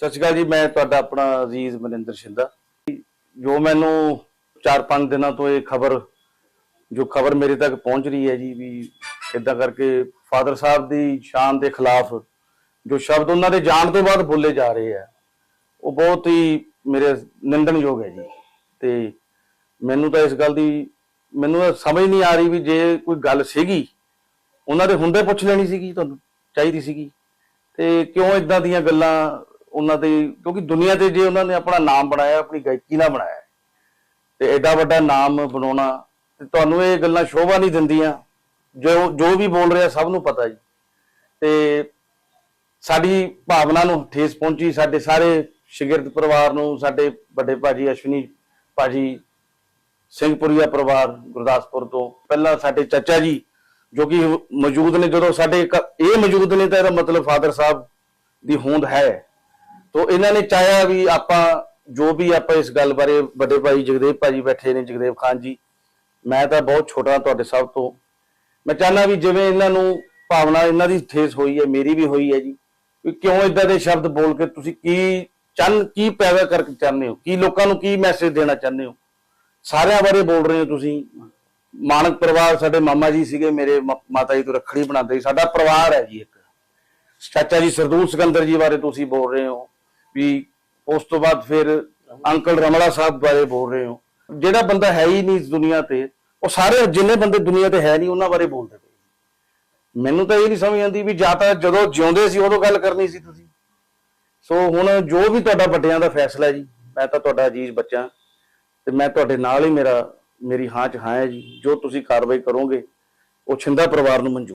ਸਤਿ ਸ਼੍ਰੀ ਅਕਾਲ ਜੀ, ਮੈਂ ਤੁਹਾਡਾ ਆਪਣਾ ਅਜ਼ੀਜ਼ ਮਨਿੰਦਰ ਸ਼ਿੰਦਾ। ਜੋ ਮੈਨੂੰ 4-5 ਦਿਨਾਂ ਤੋਂ ਇਹ ਖਬਰ, ਜੋ ਖਬਰ ਮੇਰੇ ਤੱਕ ਪਹੁੰਚ ਰਹੀ ਹੈ ਜੀ ਵੀ ਇਦਾਂ ਕਰਕੇ ਫਾਦਰ ਸਾਹਿਬ ਦੀ ਸ਼ਾਨ ਦੇ ਖਿਲਾਫ ਜੋ ਸ਼ਬਦ ਉਹਨਾਂ ਦੇ ਜਾਣ ਤੋਂ ਬਾਅਦ ਬੋਲੇ ਜਾ ਰਹੇ ਆ, ਉਹ ਬਹੁਤ ਹੀ ਮੇਰੇ ਨਿੰਦਣਯੋਗ ਹੈ ਜੀ। ਤੇ ਮੈਨੂੰ ਤਾਂ ਇਸ ਗੱਲ ਦੀ, ਮੈਨੂੰ ਸਮਝ ਨਹੀਂ ਆ ਰਹੀ ਵੀ ਜੇ ਕੋਈ ਗੱਲ ਸੀਗੀ, ਉਹਨਾਂ ਦੇ ਹੁੰਦੇ ਪੁੱਛ ਲੈਣੀ ਸੀਗੀ, ਤੁਹਾਨੂੰ ਚਾਹੀਦੀ ਸੀਗੀ। ਤੇ ਕਿਉਂ ਇਦਾਂ ਦੀਆਂ ਗੱਲਾਂ ਉਹਨਾਂ ਦੇ ਕਿਉਂਕਿ ਦੁਨੀਆ ਤੇ ਜੇ ਉਹਨਾਂ ਨੇ ਆਪਣਾ ਨਾਮ ਬਣਾਇਆ ਆਪਣੀ ਗਾਇਕੀ ਨਾਲ ਬਣਾਇਆ ਹੈ, ਤੇ ਐਡਾ ਵੱਡਾ ਨਾਮ ਬਣਾਉਣਾ ਤੇ ਤੁਹਾਨੂੰ ਇਹ ਗੱਲਾਂ ਸ਼ੋਭਾ ਨਹੀਂ ਦਿੰਦੀਆਂ। ਜੋ ਜੋ ਵੀ ਬੋਲ ਰਿਹਾ ਸਭ ਨੂੰ ਪਤਾ ਜੀ। ਤੇ ਸਾਡੀ ਭਾਵਨਾ ਨੂੰ ਠੇਸ ਪਹੁੰਚੀ ਸਾਡੇ ਸਾਰੇ ਸ਼ਗਿਰਦ ਪਰਿਵਾਰ ਨੂੰ ਸਾਡੇ ਵੱਡੇ ਭਾਜੀ ਅਸ਼ਵਨੀ ਭਾਜੀ ਸਿੰਘਪੁਰੀਆ ਪਰਿਵਾਰ ਗੁਰਦਾਸਪੁਰ ਤੋਂ। ਪਹਿਲਾਂ ਸਾਡੇ ਚਾਚਾ ਜੀ ਜੋ ਕਿ ਮੌਜੂਦ ਨੇ ਜਦੋਂ ਸਾਡੇ ਘ- ਇਹ ਮੌਜੂਦ ਨੇ ਤਾਂ ਇਹਦਾ ਮਤਲਬ ਫਾਦਰ ਸਾਹਿਬ ਦੀ ਹੋਂਦ ਹੈ। ਤੋਂ ਇਹਨਾਂ ਨੇ ਚਾਹਿਆ ਵੀ ਆਪਾਂ ਜੋ ਵੀ ਆਪਾਂ ਇਸ ਗੱਲ ਬਾਰੇ ਵੱਡੇ ਭਾਈ ਜਗਦੇਵ ਭਾਜੀ ਬੈਠੇ ਨੇ, ਜਗਦੇਵ ਖਾਨ ਜੀ, ਮੈਂ ਤਾਂ ਬਹੁਤ ਛੋਟਾ ਤੁਹਾਡੇ ਸਭ ਤੋਂ। ਮੈਂ ਚਾਹਨਾ ਵੀ ਜਿਵੇਂ ਇਹਨਾਂ ਨੂੰ ਭਾਵਨਾ ਇਹਨਾਂ ਦੀ ਠੇਸ ਹੋਈ ਹੈ, ਮੇਰੀ ਵੀ ਹੋਈ ਹੈ ਜੀ, ਵੀ ਕਿਉਂ ਇਦਾਂ ਦੇ ਸ਼ਬਦ ਬੋਲ ਕੇ ਤੁਸੀਂ ਕੀ ਚੰਨ, ਕੀ ਪੈਦਾ ਕਰਕੇ ਚਾਹੁੰਦੇ ਹੋ? ਕੀ ਲੋਕਾਂ ਨੂੰ ਕੀ ਮੈਸੇਜ ਦੇਣਾ ਚਾਹੁੰਦੇ ਹੋ? ਸਾਰਿਆਂ ਬਾਰੇ ਬੋਲ ਰਹੇ ਹੋ ਤੁਸੀਂ। ਮਾਨਕ ਪਰਿਵਾਰ ਸਾਡੇ ਮਾਮਾ ਜੀ ਸੀਗੇ, ਮੇਰੇ ਮਾਤਾ ਜੀ ਤੋਂ ਰੱਖੜੀ ਬਣਾਉਂਦੇ ਸੀ, ਸਾਡਾ ਪਰਿਵਾਰ ਹੈ ਜੀ ਇੱਕ। ਚਾਚਾ ਜੀ ਸਰਦੂਲ ਸਿਕੰਦਰ ਜੀ ਬਾਰੇ ਤੁਸੀਂ ਬੋਲ ਰਹੇ ਹੋ। ਵੀ ਉਸ ਤੋਂ ਬਾਅਦ ਫਿਰ ਅੰਕਲ ਰਮਲਾ ਸਾਹਿਬ ਬਾਰੇ ਬੋਲ ਰਹੇ ਹੋ। ਜਿਹੜਾ ਬੰਦਾ ਹੈ ਹੀ ਨਹੀਂ ਇਸ ਦੁਨੀਆ ਤੇ, ਉਹ ਸਾਰੇ ਜਿੰਨੇ ਬੰਦੇ ਦੁਨੀਆ ਤੇ ਹੈ ਨਹੀਂ, ਉਹਨਾਂ ਬਾਰੇ ਬੋਲਦੇ ਪਏ ਮੈਨੂੰ ਤਾਂ ਇਹ ਨਹੀਂ ਸਮਝ ਆਉਂਦੀ ਵੀ ਜਾਂ ਤਾਂ ਜਦੋਂ ਜਿਉਂਦੇ ਸੀ, ਉਦੋਂ ਗੱਲ ਕਰਨੀ ਸੀ ਤੁਸੀਂ। ਸੋ ਹੁਣ ਜੋ ਵੀ ਤੁਹਾਡਾ ਵੱਡਿਆਂ ਦਾ ਫੈਸਲਾ ਜੀ, ਮੈਂ ਤਾਂ ਤੁਹਾਡਾ ਅਜੀਜ਼ ਬੱਚਾ। ਤੇ ਮੈਂ ਤੁਹਾਡੇ ਨਾਲ ਹੀ ਮੇਰਾ, ਮੇਰੀ ਹਾਂ ਚ ਹਾਂ ਹੈ ਜੀ। ਜੋ ਤੁਸੀਂ ਕਾਰਵਾਈ ਕਰੋਗੇ, ਉਹ ਛਿੰਦਾ ਪਰਿਵਾਰ ਨੂੰ ਮਨਜ਼ੂਰ